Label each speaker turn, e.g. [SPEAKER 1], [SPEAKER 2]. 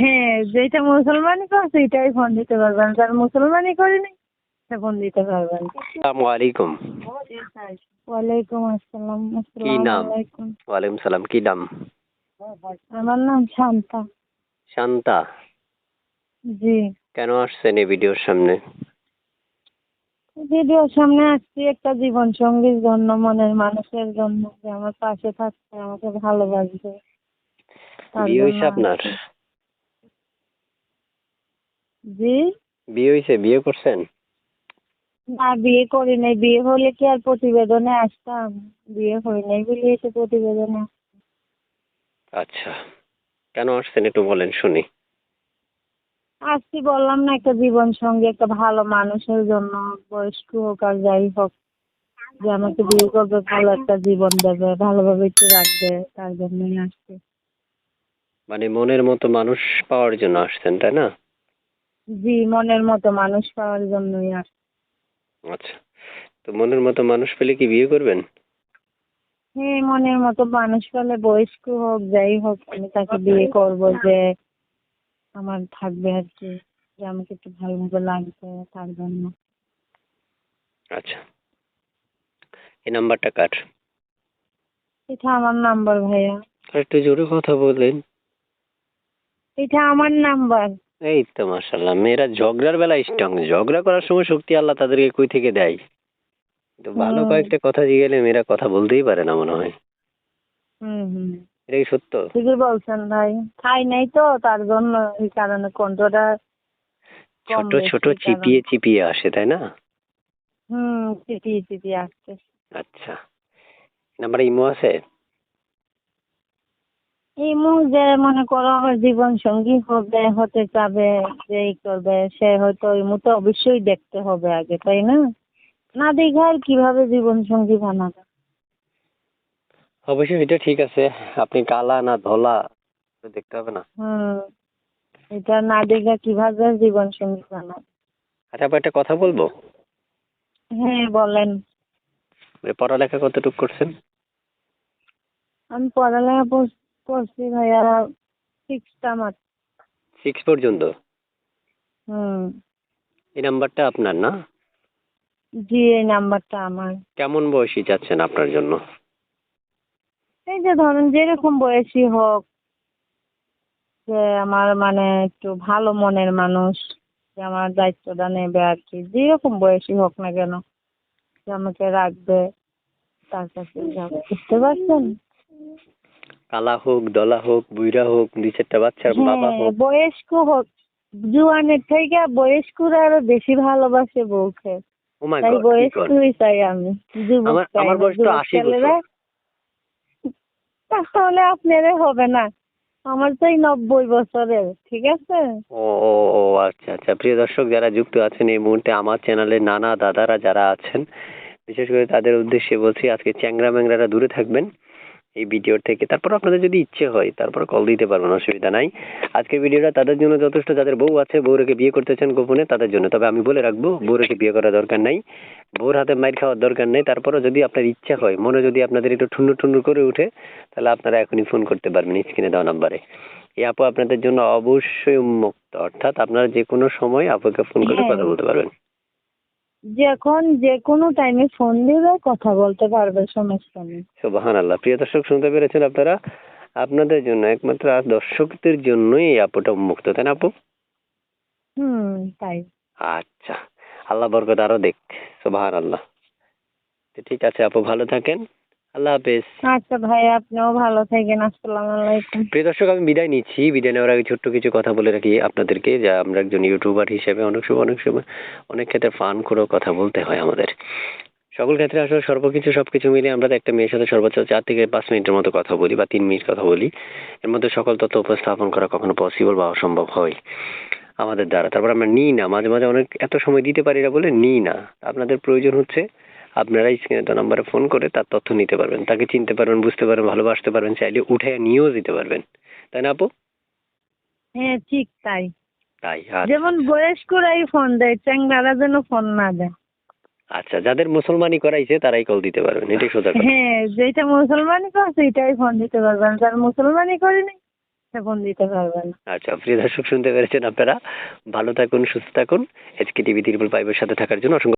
[SPEAKER 1] হ্যাঁ যেটা মুসলমানই করছে এটাই ফোন দিতে পারবেন। যার মুসলমানই করেনি সে ফোন দিতে পারবেন।
[SPEAKER 2] আসসালামু আলাইকুম।
[SPEAKER 1] ওয়ালাইকুম আসসালাম
[SPEAKER 2] কি নাম?
[SPEAKER 1] আলাইকুম।
[SPEAKER 2] ওয়ালাইকুম সালাম কি নাম?
[SPEAKER 1] আমার নাম শান্তা।
[SPEAKER 2] শান্তা?
[SPEAKER 1] জি।
[SPEAKER 2] কেন আসছেন এই ভিডিওর সামনে?
[SPEAKER 1] ভিডিওর সামনে আসছি একটা জীবন সঙ্গীর জন্য মনের মানুষের জন্য যে আমার পাশে থাকবে আমাকে ভালোবাসবে।
[SPEAKER 2] বিয়ে হয়েছে আপনার।
[SPEAKER 1] জি?
[SPEAKER 2] বিয়ে হয়েছে বিয়ে করছেন?
[SPEAKER 1] না বিয়ে করি নাই। বিয়ে হলে কি আর প্রতিবেদনে আসতাম? বিয়ে হয় নাই বলে এসে প্রতিবেদনে
[SPEAKER 2] আচ্ছা। কেন আসছেন একটু বলেন শুনি।
[SPEAKER 1] আসছি বললাম না একটা জীবন সঙ্গী একটা ভালো মানুষের জন্য বয়স্ক হোক আর যাই হোক যে আমাকে বিয়ে করবে ভালো একটা জীবন দেবে ভালোভাবে একটু রাখবে তার জন্যই আসছি।
[SPEAKER 2] মানে মনের মতো মানুষ পাওয়ার জন্য আসছেন তাই না?
[SPEAKER 1] জি মনের মতো মানুষ পাওয়ার জন্যই আসছি
[SPEAKER 2] আচ্ছা তো মনের মতো মানুষ পেলে কি বিয়ে করবেন?
[SPEAKER 1] হ্যাঁ মনের মতো মানুষ পেলে বয়স্ক হোক যাই হোক আমি তাকে বিয়ে করব যে আমার থাকবে আর কি যে আমাকে একটু ভালোভাবে লাগবে তার জন্য।
[SPEAKER 2] আচ্ছা এই নাম্বারটা কার?
[SPEAKER 1] এটা আমার নাম্বার ভাইয়া।
[SPEAKER 2] আর একটু জোরে কথা বলেন।
[SPEAKER 1] এটা আমার নাম্বার।
[SPEAKER 2] এই তো মাশাল্লাহ মেয়েরা ঝগড়ার বেলা স্ট্রং। ঝগড়া করার সময় শক্তি আল্লাহ তাদেরকে কই থেকে দেয়? তো ভালো কয়েকটা কথা দিয়ে গেলে মেয়েরা কথা বলতেই পারে না মনে হয়।
[SPEAKER 1] হুম হুম।
[SPEAKER 2] এটা কি সত্য।
[SPEAKER 1] ঠিকই বলছেন ভাই। খাই নাই তো তার জন্য এই কারণে কণ্ঠটা
[SPEAKER 2] ছোট ছোট চিপিয়ে চিপিয়ে আসে তাই না?
[SPEAKER 1] হুম চিপিয়ে চিপিয়ে আসছে।
[SPEAKER 2] আচ্ছা। নাম্বার ইমো আছে?
[SPEAKER 1] এই যে মনে করো আমার জীবন সঙ্গী হবে হতে চাবে যে এই করবে সে হয়তো এই মুহূর্তে অবশ্যই দেখতে হবে আগে তাই না? না দেখে আর কীভাবে জীবন সঙ্গী বানাবে?
[SPEAKER 2] অবশ্যই এটা ঠিক আছে। আপনি কালা না ধলা দেখতে হবে না।
[SPEAKER 1] হুম এটা না দেখে কীভাবে জীবন সঙ্গী বানাবে?
[SPEAKER 2] আচ্ছা একটা কথা বলব?
[SPEAKER 1] হ্যাঁ বলেন।
[SPEAKER 2] পড়ালেখা কতটুকু করছেন?
[SPEAKER 1] আমি পড়ালেখা পড়- করছি ভাইয়া সিক্সটা মাত্র
[SPEAKER 2] সিক্স পর্যন্ত?
[SPEAKER 1] হুম।
[SPEAKER 2] এই নাম্বারটা আপনার না?
[SPEAKER 1] জি এই নাম্বারটা আমার।
[SPEAKER 2] কেমন বয়সী চাচ্ছেন আপনার জন্য?
[SPEAKER 1] এই যে ধরুন যেরকম বয়সী হোক যে আমার মানে একটু ভালো মনের মানুষ যে আমার দায়িত্বটা নেবে আর কি যেরকম বয়সী হোক না কেন যে আমাকে রাখবে তার কাছে যাব। বুঝতে পারছেন?
[SPEAKER 2] কালা হোক দলা হোক বুইরা হোক দুই চারটা বাচ্চার বাবা
[SPEAKER 1] হ্যাঁ
[SPEAKER 2] হোক।
[SPEAKER 1] বয়স্ক হোক জুয়ানের থেকে বয়স্করা আরও বেশি ভালোবাসে বউকে।
[SPEAKER 2] মাই
[SPEAKER 1] তাই বয়স্কই চাই আমি।
[SPEAKER 2] আমার- বয়স তো 80 বছর।
[SPEAKER 1] তাহলে আপনারে হবে না। আমার তো এই নব্বই বছরের ঠিক আছে?
[SPEAKER 2] ও ও ও আচ্ছা আচ্ছা। প্রিয় দর্শক যারা যুক্ত আছেন এই মুহূর্তে আমার চ্যানেলে নানা দাদারা যারা আছেন বিশেষ করে তাদের উদ্দেশ্যে বলছি আজকে চ্যাংরা ম্যাংরারা দূরে থাকবেন। এই ভিডিওর থেকে। তারপর আপনাদের যদি ইচ্ছে হয় তারপর কল দিতে পারবেন অসুবিধা নাই। আজকের ভিডিওটা তাদের জন্য যথেষ্ট যাদের বউ আছে বউ রেখে বিয়ে করতে চান গোপনে তাদের জন্য। তবে আমি বলে রাখব বউ রেখে বিয়ে করার দরকার নাই। বউর হাতে মাইর খাওয়ার দরকার নেই। তারপরও যদি আপনার ইচ্ছা হয় মনে যদি আপনাদের একটু ঠুন্ডু ঠুন্ডু করে উঠে তাহলে আপনারা এখনই ফোন করতে পারবেন স্ক্রিনে দেওয়া নাম্বারে এই আপু আপনাদের জন্য অবশ্যই উন্মুক্ত। অর্থাৎ আপনারা যে কোনো সময় আপুকে ফোন করে
[SPEAKER 1] হ্যাঁ।
[SPEAKER 2] কথা বলতে পারবেন।
[SPEAKER 1] যখন যে কোনো টাইমে ফোন দিবে কথা বলতে পারবে সমস্যা নেই
[SPEAKER 2] সুবহানাল্লাহ। প্রিয় দর্শক শুনতে পেরেছেন আপনারা? আপনাদের জন্য একমাত্র আর দর্শকদের জন্যই এই আপুটা উন্মুক্ত তাই না আপু?
[SPEAKER 1] হুম তাই।
[SPEAKER 2] আচ্ছা। আল্লাহ বরকত আরও দেখ। সুবাহান আল্লাহ ঠিক আছে আপু ভালো থাকেন। আল্লাহ হাফেজ।
[SPEAKER 1] আচ্ছা ভাই আপনিও ভালো থাকেন আসসালামু আলাইকুম।
[SPEAKER 2] প্রিয় দর্শক আমি বিদায় নিচ্ছি। বিদায় নেওয়ার আগে ছোট্ট কিছু কথা বলে রাখি আপনাদেরকে যে আমরা একজন ইউটিউবার হিসেবে অনেক সময় অনেক সময় অনেক ক্ষেত্রে ফান করেও কথা বলতে হয় আমাদের। সকল ক্ষেত্রে আসলে সর্বকিছু সবকিছু মিলে আমরা একটা মেয়ের সাথে সর্বোচ্চ চার থেকে পাঁচ মিনিটের মতো কথা বলি বা তিন মিনিট কথা বলি। এর মধ্যে সকল তথ্য উপস্থাপন করা কখনো পসিবল বা অসম্ভব হয় আমাদের দ্বারা। তারপর আমরা নিই না মাঝে মাঝে অনেক এত সময় দিতে পারি না বলে নিই না। আপনাদের প্রয়োজন হচ্ছে আপনারা স্ক্রিনে নাম্বারে ফোন করে তার তথ্য নিতে পারবেন তাকে চিনতে পারবেন বুঝতে পারবেন ভালোবাসতে পারবেন চাইলে উঠে নিয়েও দিতে পারবেন। তাই না আপু?
[SPEAKER 1] হ্যাঁ ঠিক তাই।
[SPEAKER 2] তাই আচ্ছা
[SPEAKER 1] যেমন বয়স্করাই ফোন দেয় চ্যাংরারা যেন ফোন না দেয়।
[SPEAKER 2] আচ্ছা যাদের মুসলমানি করাইছে তারাই কল দিতে পারবেন এটাই সোজা কথা।
[SPEAKER 1] হ্যাঁ যেটা মুসলমানি করছে এটাই ফোন দিতে পারবেন। যার মুসলমানি করেনি ফোন দিতে পারবে না।
[SPEAKER 2] আচ্ছা প্রিয় দর্শক শুনতে পেরেছেন আপনারা? ভালো থাকুন সুস্থ থাকুন। এচকে টিভি ত্রিপুল ফাইভের সাথে থাকার জন্য অসংখ্য